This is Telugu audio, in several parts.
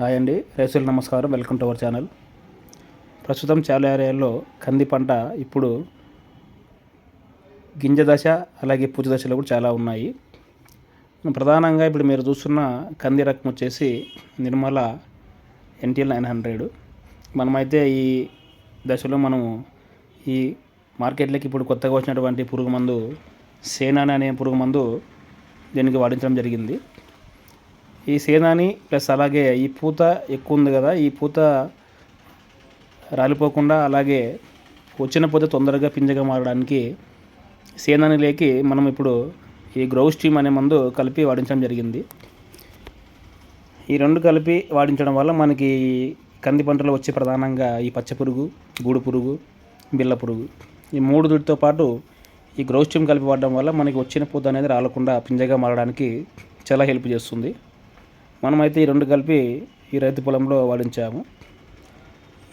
హాయ్ అండి. రైతులు నమస్కారం. Welcome to our channel. ప్రస్తుతం చాలా ఏరియాల్లో కంది పంట ఇప్పుడు గింజ దశ అలాగే పూజ దశలో కూడా చాలా ఉన్నాయి. ప్రధానంగా ఇప్పుడు మీరు చూస్తున్న కంది రకం వచ్చేసి నిర్మల ఎన్టీఎల్ నైన్ హండ్రెడ్. మనమైతే ఈ దశలో మనము ఈ మార్కెట్లోకి ఇప్పుడు కొత్తగా వచ్చినటువంటి పురుగు మందు సేనాని అనే పురుగు మందు దీనికి వాడించడం జరిగింది. ఈ సేనాని ప్లస్ అలాగే ఈ పూత ఎక్కువ ఉంది కదా ఈ పూత రాలిపోకుండా అలాగే వచ్చిన పూత తొందరగా పింజగా మారడానికి సేనాని లేకి మనం ఇప్పుడు ఈ గ్రౌ స్టీమ్ అనే మందు కలిపి వాడించడం జరిగింది. ఈ రెండు కలిపి వాడించడం వల్ల మనకి కంది పంటలో వచ్చే ప్రధానంగా ఈ పచ్చ పురుగు గూడు పురుగు బిళ్ళ పురుగు ఈ మూడు దుడితో పాటు ఈ గ్రౌ స్టీమ్ కలిపి వాడడం వల్ల మనకి వచ్చిన పూత అనేది రాలకుండా పింజగా మారడానికి చాలా హెల్ప్ చేస్తుంది. మనమైతే ఈ రెండు కలిపి ఈ రైతు పొలంలో వాడించాము.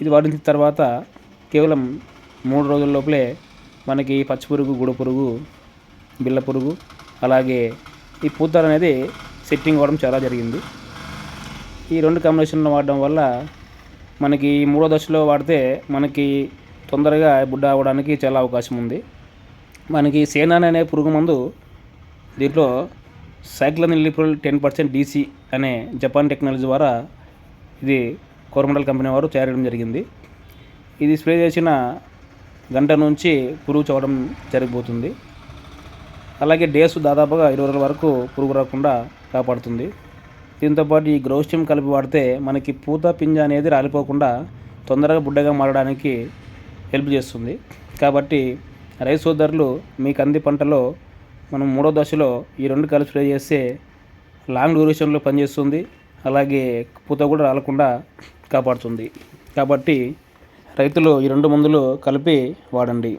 ఇది వాడించిన తర్వాత కేవలం మూడు రోజుల లోపలే మనకి పచ్చి పురుగు గుడ పురుగు బిళ్ళ పురుగు అలాగే ఈ పూతలు అనేది సెట్టింగ్ అవ్వడం చాలా జరిగింది. ఈ రెండు కాంబినేషన్లో వాడడం వల్ల మనకి మూడో దశలో వాడితే మనకి తొందరగా బుడ్డ అవ్వడానికి చాలా అవకాశం ఉంది. మనకి సేనాన్ అనే పురుగు మందు దీంట్లో సైక్లోన్ ఇల్లిపుల్ టెన్ పర్సెంట్ డీసీ అనే జపాన్ టెక్నాలజీ ద్వారా ఇది కోరమండల్ కంపెనీ వారు తయారు చేయడం జరిగింది. ఇది స్ప్రే చేసిన గంట నుంచి పురుగు చవడం జరిగిపోతుంది. అలాగే డేస్ దాదాపుగా ఇరవై రోజుల వరకు పురుగు రాకుండా కాపాడుతుంది. దీంతోపాటు ఈ గ్రౌ కలిపి వాడితే మనకి పూత పింజ అనేది రాలిపోకుండా తొందరగా బుడ్డగా మారడానికి హెల్ప్ చేస్తుంది. కాబట్టి రైస్ సోదరులు మీ కంది పంటలో మనం మూడో దశలో ఈ రెండు కలిపి స్ప్రే చేస్తే లాంగ్ డ్యూరేషన్లో పనిచేస్తుంది అలాగే పూత కూడా రాలకుండా కాపాడుతుంది. కాబట్టి రైతులు ఈ రెండు మందులు కలిపి వాడండి.